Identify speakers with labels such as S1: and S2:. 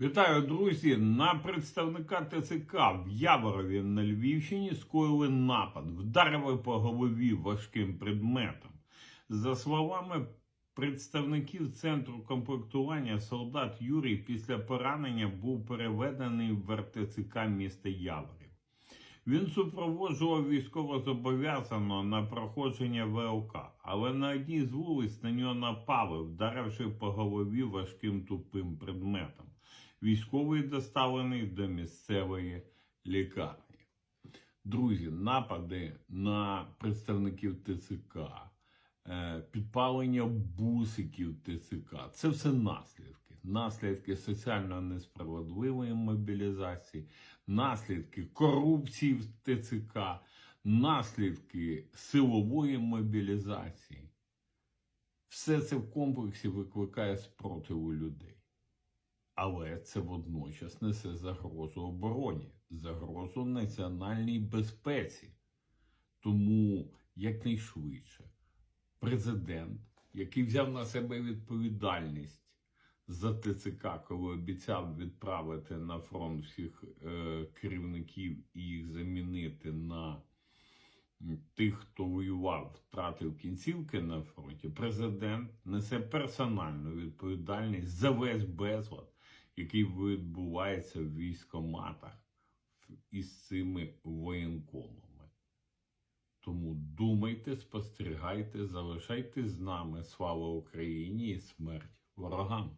S1: Вітаю, друзі! На представника ТЦК в Яворові на Львівщині скоїли напад, вдарили по голові важким предметом. За словами представників центру комплектування, солдат Юрій після поранення був переведений в РТЦК міста Яворів. Він супроводжував військовозобов'язаного на проходження ВЛК, але на одній з вулиць на нього напали, вдаривши по голові важким тупим предметом. Військовий доставлений до місцевої лікарні. Друзі, напади на представників ТЦК, е, підпалення бусиків ТЦК це все наслідки. Наслідки соціально несправедливої мобілізації, наслідки корупції в ТЦК, наслідки силової мобілізації. Все це в комплексі викликає спротиву людей. Але це водночас несе загрозу обороні, загрозу національній безпеці. Тому якнайшвидше президент, який взяв на себе відповідальність за ТЦК, коли обіцяв відправити на фронт всіх е, керівників і їх замінити на тих, хто воював, втратив кінцівки на фронті, президент несе персональну відповідальність за весь безлад, який відбувається в військоматах із цими воєнкомами. Тому думайте, спостерігайте, залишайтесь з нами. Слава Україні і смерть ворогам!